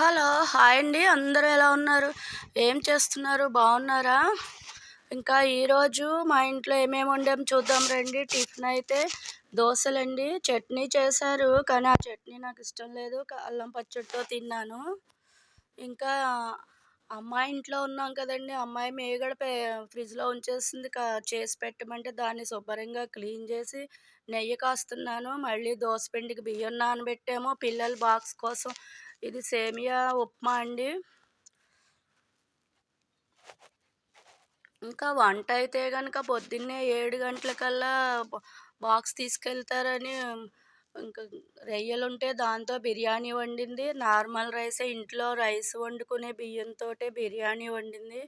Hello hi అండి. అందరూ ఎలా ఉన్నారు? ఏం చేస్తున్నారు? బాగున్నారా? ఇంకా ఈరోజు మా ఇంట్లో ఏమేమి వండాం చూద్దాం రండి. టిఫిన్ అయితే దోశలండి. చట్నీ చేశారు కానీ ఆ చట్నీ నాకు ఇష్టం లేదు. అల్లం పచ్చడితో తిన్నాను. ఇంకా అమ్మాయి ఇంట్లో ఉన్నాం కదండి. అమ్మాయి మేగడ పే- ఫ్రిడ్జ్లో ఉంచేసింది. కా- చేసి పెట్టమంటే దాన్ని శుభ్రంగా క్లీన్ చేసి నెయ్యి కాస్తున్నాను. మళ్ళీ దోసపిండికి బియ్యం నానబెట్టాము. పిల్లల బాక్స్ కోసం ఇది సేమియా ఉప్మా అండి. ఇంకా వంట అయితే కనుక పొద్దున్నే ఏడు గంటలకల్లా బాక్స్ తీసుకెళ్తారని ఇంకా రొయ్యలు ఉంటే దాంతో బిర్యానీ వండింది. నార్మల్ రైస్ ఇంట్లో రైస్ వండుకునే బియ్యంతో బిర్యానీ వండింది.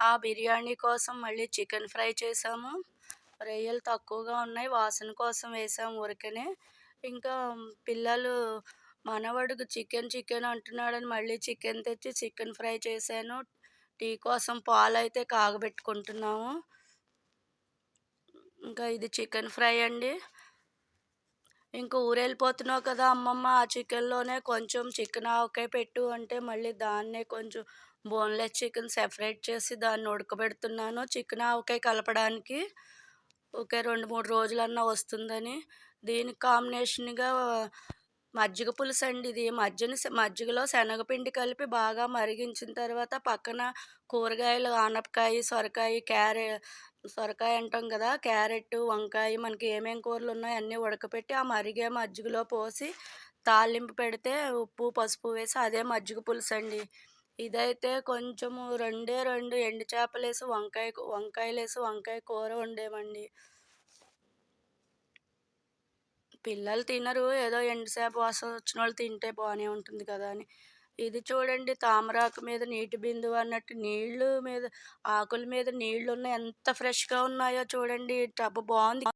ఆ బిర్యానీ కోసం మళ్ళీ చికెన్ ఫ్రై చేసాము. రొయ్యలు తక్కువగా ఉన్నాయి వాసన కోసం వేసాము ఊరికనే. ఇంకా పిల్లలు మనవడుకు చికెన్ చికెన్ అంటున్నాడని మళ్ళీ చికెన్ తెచ్చి చికెన్ ఫ్రై చేశాను. టీ కోసం పాలు అయితే కాగబెట్టుకుంటున్నాము. ఇంకా ఇది చికెన్ ఫ్రై అండి. ఇంక ఊరెళ్ళిపోతున్నావు కదా అమ్మమ్మ ఆ చికెన్లోనే కొంచెం చికెన్ ఆవకాయ పెట్టు అంటే మళ్ళీ దాన్నే కొంచెం బోన్లెస్ చికెన్ సెపరేట్ చేసి దాన్ని ఉడకబెడుతున్నాను చికెన్ ఆవకాయ కలపడానికి. ఒకే రెండు మూడు రోజులన్నా వస్తుందని. దీనికి కాంబినేషన్గా మజ్జిగ పులుసు అండి ఇది. మజ్జిగ మజ్జిగలో శనగపిండి కలిపి బాగా మరిగించిన తర్వాత పక్కన కూరగాయలు ఆనపకాయ సొరకాయ క్యారె సొరకాయ అంటాం కదా క్యారెట్ వంకాయ మనకి ఏమేం కూరలు ఉన్నాయో అన్నీ ఉడకపెట్టి ఆ మరిగే మజ్జిగలో పోసి తాలింపు పెడితే ఉప్పు పసుపు వేసి అదే మజ్జిగ పులుసు అండి. ఇదైతే కొంచెము రెండే రెండు ఎండు చేపలు వేసి వంకాయ వంకాయలు వేసి వంకాయ కూర వండేమండి పిల్లలు తినరు. ఏదో ఎండుసేప వాసన వచ్చిన వాళ్ళు తింటే బాగానే ఉంటుంది కదా అని. ఇది చూడండి తామరాకు మీద నీటి బిందువు అన్నట్టు నీళ్ళు మీద ఆకుల మీద నీళ్ళు ఉన్నాయి ఎంత ఫ్రెష్గా ఉన్నాయో చూడండి. టబ్ బాగుంది.